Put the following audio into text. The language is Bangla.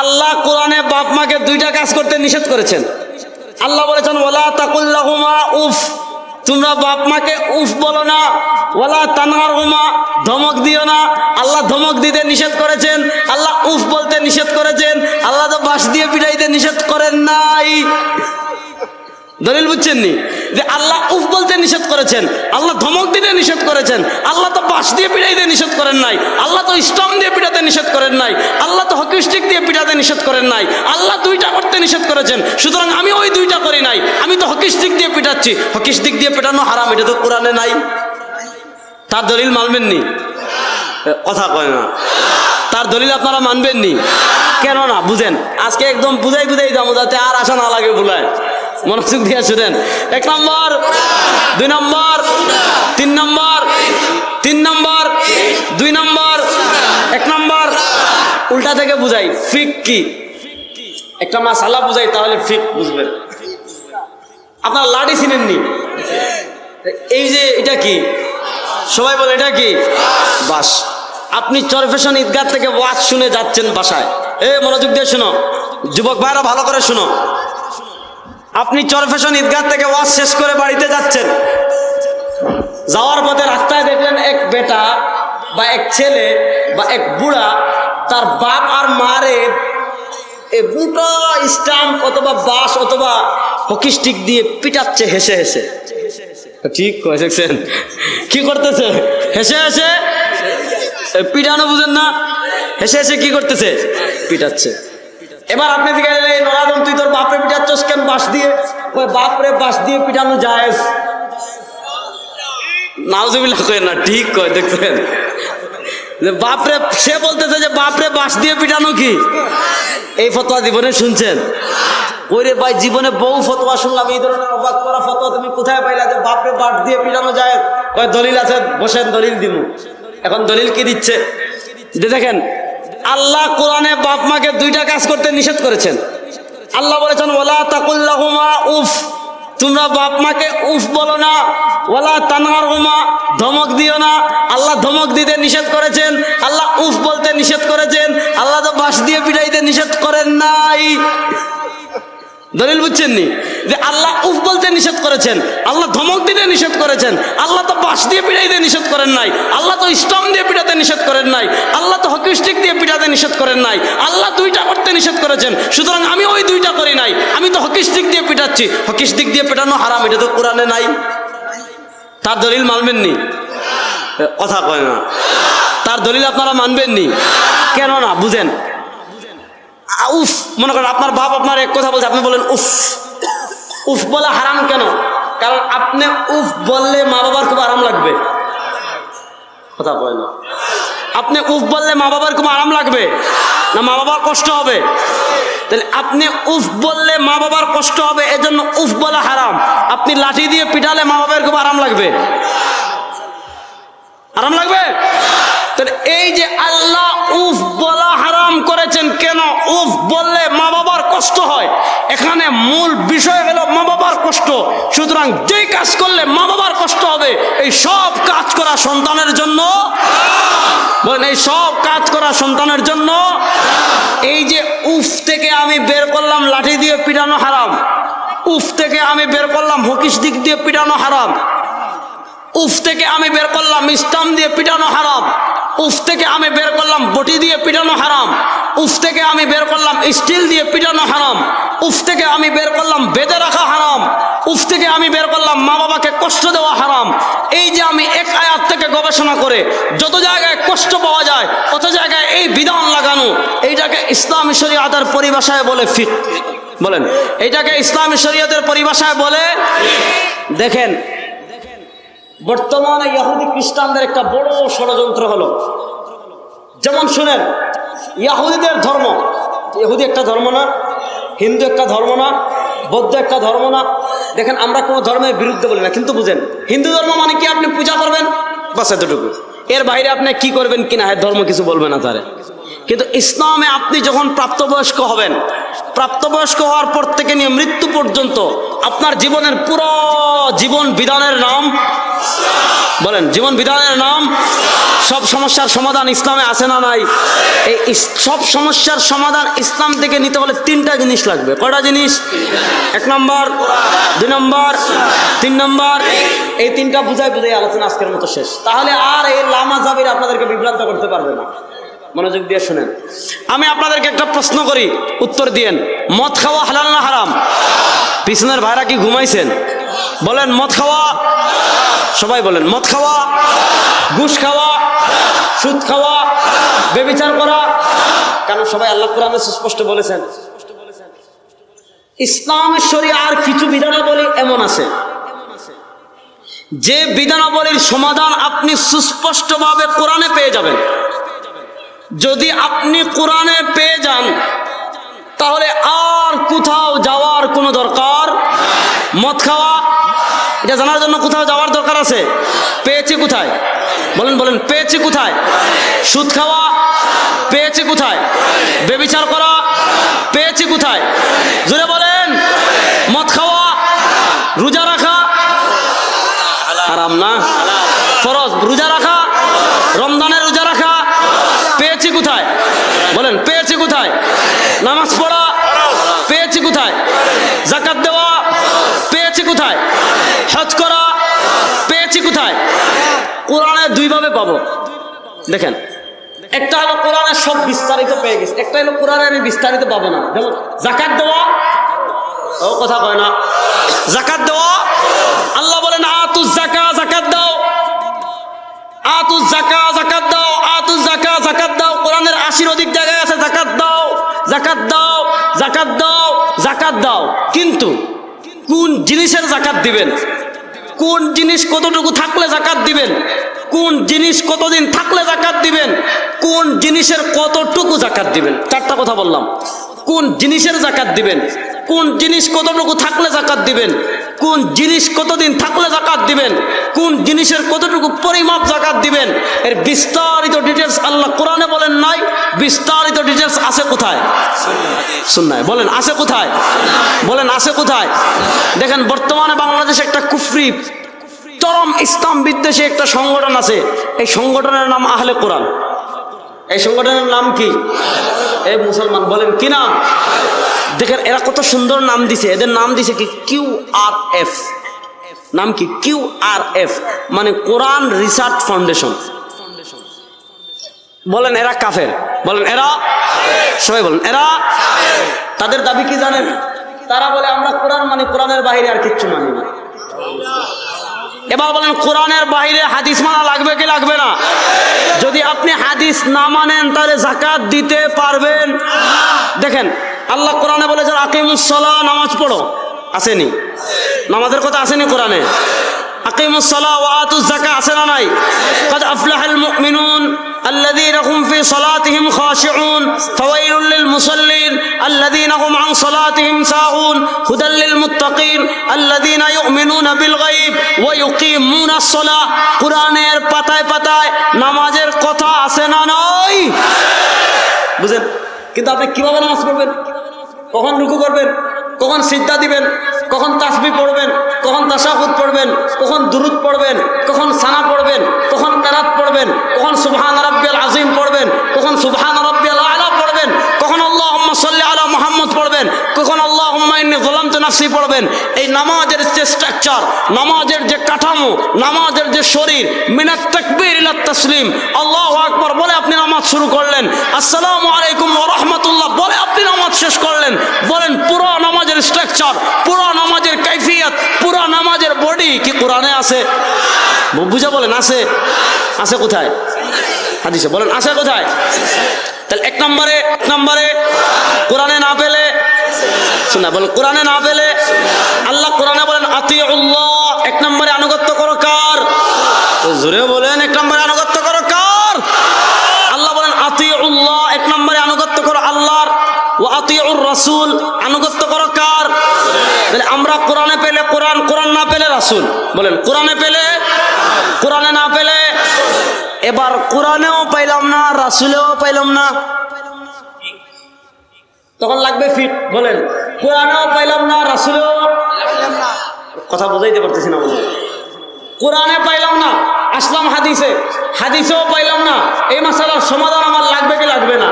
আল্লাহ কোরআনে বাপ মাকে দুইটা কাজ করতে নিষেধ করেছেন। আল্লাহ বলেছেন ওলা তাকুল্লাহুমা উফ। তোমরা বাপ মাকে উফ বলো না ওলা তানহার হুমা ধমক দিও না। আল্লাহ ধমক দিতে নিষেধ করেছেন, আল্লাহ উফ বলতে নিষেধ করেছেন, আল্লাহ তো বাঁশ দিয়ে পিটাইতে নিষেধ করেন নাই। দলিল বুঝছেন নি যে আল্লাহ উফ বলতে নিষেধ করেছেন, আল্লাহ ধমক দিতে নিষেধ করেছেন, আল্লাহ তো বাঁশ দিয়ে পিটাইতে নিষেধ করেন নাই, আল্লাহ তো স্টম দিয়ে পিটাতে নিষেধ করেন নাই, আল্লাহ তো হকি স্টিক দিয়ে পিটাতে নিষেধ করেন নাই, আল্লাহ দুইটা করতে নিষেধ করেছেন, সুতরাং আমি ওই দুইটা করি নাই, আমি তো হকি স্টিক দিয়ে পিটাচ্ছি, হকি স্টিক দিয়ে পেটানো হারাম, এটা তো কোরআনে নাই। তার দলিল মানবেন নি কথা কয় না। তার দলিল আপনারা মানবেন নি কেন না বুঝেন, আজকে একদম বুঝাই বুঝাই যাব যাতে আর আশা না লাগে বুলায় মনোযোগ দিয়ে শুনেন। এক নম্বর, দুই নম্বর, তিন নম্বর তিন নম্বর, দুই নম্বর, এক নম্বর। উল্টা থেকে বুঝাই, ফিক কি? একটা মাসালা বুঝাই, তাহলে ফিক বুঝবেন। আপনার লাঠি চিনেননি? এই যে এটা কি? সবাই বলে, এটা কি? বাস। আপনি চরফেশন ঈদগাহ থেকে ওয়াজ শুনে যাচ্ছেন বাসায়। এ, মনোযোগ দিয়ে শুনো। যুবক ভাইরা ভালো করে শুনো। আপনি চরফেশন ঈদগাহ থেকে ওয়াজ শেষ করে বাড়িতে যাচ্ছেন। যাওয়ার পথে রাস্তায় দেখলেন এক বেটা বা এক ছেলে বা এক বুড়া তার বাপ আর মারে এ বুটা স্টাম্প অথবা বাস অথবা হকি স্টিক দিয়ে পিটাচ্ছে হেসে হেসে। ঠিক কয় দেখছেন কি করতেছে? হেসে হেসে? পিটানো বুঝেন না। হেসে হেসে কি করতেছে? পিটাচ্ছে। এবার আপনি এই নরাদম তুই তোর বাপরে পিটাচ্ছস কেন? বাঁশ দিয়ে? ওই বাপরে বাঁশ দিয়ে পিঠানো যায়। নাউজুবিল্লাহ কয় না, ঠিক কয়, দেখছেন? বাপরে, সে বলতেছে যে বাপরে বাঁশ দিয়ে পিটানো কি? এই ফতোয়া জীবনে শুনছেন? ওরে ভাই, জীবনে বহু ফতোয়া শুনলাম এই ধরনের অবাক করা ফতোয়া, তুমি কোথায় পাইলা যে বাপরে বাঁশ দিয়ে পিটানো যায়? কয়, দলিল আছে, বসেন, দলিল দিমু। এখন দলিল কি দিচ্ছে? যে দেখেন আল্লাহ কোরআনে বাপ মাকে দুইটা কাজ করতে নিষেধ করেছেন। আল্লাহ বলেছেন ওলা তাকুল্লাহুমা উফ। তোমরা বাপ মাকে উফ বলো না ওলা তানহার হুমা ধমক দিও না। আল্লাহ ধমক দিতে নিষেধ করেছেন, আল্লাহ উফ বলতে নিষেধ করেছেন, আল্লাহ তো বাঁশ দিয়ে পিটাইতে নিষেধ করেন নাই। দলিল বুঝছেন নি যে আল্লাহ উফ বলতে নিষেধ করেছেন, আল্লাহ ধমক দিতে নিষেধ করেছেন, আল্লাহ তো বাঁশ দিয়ে পিটাইতে নিষেধ করেন নাই, আল্লাহ তো স্টম দিয়ে পিটাতে নিষেধ করেন নাই, আল্লাহ তো হকি স্টিক দিয়ে পিটাতে নিষেধ করেন নাই, আল্লাহ দুইটা করতে নিষেধ করেছেন, সুতরাং আমি ওই দুইটা করি নাই, আমি তো হকি স্টিক দিয়ে পিটাচ্ছি, হকি স্টিক দিয়ে পিটানো হারাম, এটা তো কোরআনে নাই। তার দলিল মানবেন নি কথা কয় না। তার দলিল আপনারা মানবেন নি কেন না বুঝেন উফ, মনে করেন আপনার বাপ আপনার এক কথা বলছে, আপনি বলেন উফ। উফ বলা হারাম কেন? কারণ আপনি উফ বললে মা বাবার খুব আরাম লাগবে। কথা কয় না। আপনি উফ বললে মা বাবার খুব আরাম লাগবে, না মা বাবার কষ্ট হবে? তাহলে আপনি উফ বললে মা বাবার কষ্ট হবে, এজন্য উফ বলা হারাম। আপনি লাঠি দিয়ে পিটালে মা বাবার খুব আরাম লাগবে। আরাম লাগবে? কষ্ট হয়। এখানে মূল বিষয় হলো মা বাবার কষ্ট। সুতরাং যেই কাজ করলে মা বাবার কষ্ট হবে, এই সব কাজ করা সন্তানের জন্য। বলেন, এই সব কাজ করা সন্তানের জন্য। এই যে উফ থেকে আমি বের করলাম, লাঠি দিয়ে পিটানো হারাম। উফ থেকে আমি বের করলাম, হকিস দিক দিয়ে পিটানো হারাম। উফ থেকে আমি বের করলাম ইস্টাম দিয়ে পিটানো হারাম। উফ থেকে আমি বের করলাম বটি দিয়ে পিটানো হারাম। উফ থেকে আমি বের করলাম স্টিল দিয়ে পিটানো হারাম। উফ থেকে আমি বের করলাম বেঁধে রাখা হারাম। উফ থেকে আমি বের করলাম মা বাবাকে কষ্ট দেওয়া হারাম। এই যে আমি এক আয়াত থেকে গবেষণা করে যত জায়গায় কষ্ট পাওয়া যায় কত জায়গায় এই বিধান লাগানো, এইটাকে ইসলামী শরীয়তের পরিভাষায় বলে ফিক বলেন, এইটাকে ইসলামী শরীয়তের পরিভাষায় বলে দেখেন বর্তমানে ইহুদি খ্রিস্টানদের একটা বড় ষড়যন্ত্র হলো। যেমন শুনেন, ইয়াহুদিদের ধর্ম, ইহুদি একটা ধর্ম না, হিন্দু একটা ধর্ম না, বৌদ্ধ একটা ধর্ম না। দেখেন, আমরা কোনো ধর্মের বিরুদ্ধে বলি না, কিন্তু বুঝেন, হিন্দু ধর্ম মানে কি? আপনি পূজা করবেন? বাস এতটুকু। এর বাইরে আপনি কি করবেন কিনা, এর ধর্ম কিছু বলবে না তারে। কিন্তু ইসলামে আপনি যখন প্রাপ্তবয়স্ক হবেন, প্রাপ্তবয়স্ক হওয়ার পর থেকে নিয়ে মৃত্যু পর্যন্ত আপনার জীবনের পুরো জীবন বিধানের নাম বলেন, জীবন বিধানের নাম? সব সমস্যার সমাধান ইসলামে আছে না নাই? এই সব সমস্যার সমাধান ইসলাম থেকে নিতে হলে তিনটা জিনিস লাগবে। কয়টা জিনিস? এক নম্বর, দুই নম্বর, তিন নম্বর, এই তিনটা বুঝাই বুঝাই আলোচনা আজকের মতো শেষ। তাহলে আর এই লামা জাবির আপনাদেরকে বিভ্রান্ত করতে পারবে না। মনোযোগ দিয়ে শুনেন। আমি আপনাদেরকে একটা প্রশ্ন করি, উত্তর দিয়েন। মদ খাওয়া হালাল না হারাম? পিছনের ভাইরা কি ঘুমাইছেন? বলেন, মদ খাওয়া সবাই বলেন, মদ খাওয়া, ঘুষ খাওয়া, সুদ খাওয়া বেবিচার করা। কেন সবাই আল্লাহ কোরআনে সুস্পষ্ট বলেছেন? ইসলামের শরী আর কিছু বিধানাবলী এমন আছে। যে বিধানাবলীর সমাধান আপনি সুস্পষ্টভাবে কোরআনে পেয়ে যাবেন। যদি আপনি কোরআনে পেয়ে যান, তাহলে আর কোথাও যাওয়ার কোনো দরকার মদ খাওয়া এটা জানার জন্য কোথাও যাওয়ার দরকার আছে? পেয়েছি কোথায়? বলেন বলেন, পেয়েছি কোথায়? সুদ খাওয়া, পেয়েছি কোথায়? বেবিচার করা, পেয়েছি কোথায়? জোরে বলেন, মদ খাওয়া, রোজা রাখা আরাম না? ফরজ, রোজা রাখা, রমজানের রোজা রাখা, পেয়েছি কোথায়? বলেন, পেয়েছি কোথায়? নামাজ পড়া, পেয়েছি কোথায়? জাকাত দেওয়া পেয়েছি কোথায় হজ করা পেয়েছি কোথায় কোরআনে দুইভাবে পাবো। দেখেন, একটা হলো কোরআনের সব বিস্তারিত পেয়ে গেছে। একটা হলো কোরআনে আমি বিস্তারিত পাবো না। যেমন জাকাত দেওয়া, ও কথা কয় না। জাকাত দেওয়া, আল্লাহ বলেন, আতু জাকা জাকাত দাও। আতু জাকা জাকাত দাও। আতু জাকা জাকাত দাও। কোরআনের আশির অধিক জায়গায় আছে জাকাত দাও। জাকাত দাও। জাকাত দাও। জাকাত দাও। কিন্তু কোন জিনিসের জাকাত দিবেন? কোন জিনিস কতটুকু থাকলে জাকাত দিবেন? কোন জিনিস কতদিন থাকলে জাকাত দিবেন? কোন জিনিসের কতটুকু জাকাত দিবেন? চারটা কথা বললাম। কোন জিনিসের জাকাত দিবেন? কোন জিনিস কতটুকু থাকলে জাকাত দিবেন? কোন জিনিস কতদিন থাকলে জাকাত দিবেন? কোন জিনিসের কতটুকু পরিমাপ জাকাত দিবেন? এর বিস্তারিত ডিটেলস আল্লাহ কোরআনে বলেন নাই। বিস্তারিত ডিটেলস আছে কোথায়? শুননায় বলেন, আছে কোথায়? বলেন, আছে কোথায়? দেখেন, বর্তমানে বাংলাদেশে একটা কুফরি চরম ইসলাম বিদ্বেষী একটা সংগঠন আছে। এই সংগঠনের নাম আহলে কোরআন। এই সংগঠনের নাম কি? এই মুসলমান, বলেন কি নাম? দেখেন, এরা কত সুন্দর নাম দিছে। এদের নাম দিছে কি? Q R F. নাম কি? Q R F. মানে কোরআন রিসার্চ ফাউন্ডেশন। বলেন, এরা কাফের? বলেন, এরা? সবাই বলেন, এরা? তাদের দাবি কি জানেন? তারা বলে, আমরা কোরআন মানে কোরআনের বাইরে আর কিচ্ছু মানি না। এবার বলেন, কোরআনের বাহিরে হাদিস মানা লাগবে কি লাগবে না? যদি আপনি হাদিস না মানেন, তাহলে জাকাত দিতে পারবেন। দেখেন, আল্লাহ কোরআনে বলেছেন আকিমুসলা নামাজ পড়ো। আসেনি। নামাজের কথা আসেনি কোরআনে? আকিমুসলা ওয়াতুস জাকা আসে না নাই? আফলাহ মিনুন الذين هم في صلاتهم خاشعون فويل للمصلين الذين هم عن صلاتهم ساهون هدى للمتقين الذين يؤمنون بالغيب ويقيمون الصلاة কোরআনের পাতায় পাতায় নামাজের কথা আছে না নয় বুঝেন কিন্তু আপনি কিভাবে নামাজ পড়বেন কখন রুকু করবেন কখন সিদ্ধা দিবেন কখন তাসবি পড়বেন, কখন তাসাহুদ পড়বেন, কখন দুরুদ পড়বেন, কখন সানা পড়বেন, কখন কারাত পড়বেন, কখন সুবহান রাব্বিয়াল আজিম পড়বেন, কখন সুবহান রাব্বিয়াল আলা পড়বেন, কখন আল্লাহুম্মা সাল্লি আলা মুহাম্মদ পড়বেন, কখন আল্লাহ ইন্নী যালামতু নাফসি পড়বেন। এই নামাজের যে স্ট্রাকচার নামাজের যে কাঠামো, নামাজের যে শরীর, মিনাত তাকবীর ইলা তাসলিম, আল্লাহু আকবার, বলে আপনি নামাজ শুরু করলেন। আসসালামু আলাইকুম ওয়া রাহমাতুল্লাহ, বলে আপনি নামাজ শেষ করলেন। বলেন পুরো নামাজের স্ট্রাকচার আছে? বুঝা বলেন, আছে। আছে কোথায়? হাদিসে বলেন, আছে কোথায়? তাহলে এক নম্বরে এক নম্বরে, কোরআনে না পেলে? শোনা বলেন, কোরআনে না পেলে? আল্লাহ কোরআনে বলেন আতি এক নম্বরে আনুগত্য করো কার? জোরে বলেন, এক নম্বরে আনুগত্য রাসূল, আনুগত্য করো কার? আমরা কোরআনে পেলে কোরআন কোরআন না পেলে রাসূল। বলেন, কোরআনে পেলে? কোরআনে না পেলে? এবার কোরআনেও পাইলাম না, রাসূলেও পাইলাম না। তখন লাগবে ফিট, বলেন, কোরআনেও পাইলাম না, রাসূলেও কথা বুঝাইতে পারতেছি না কোরআনে পাইলাম না, আসলাম হাদিসে। হাদিসেও পাইলাম না, এই মাসালার সমাধান আমার লাগবে কি লাগবে না?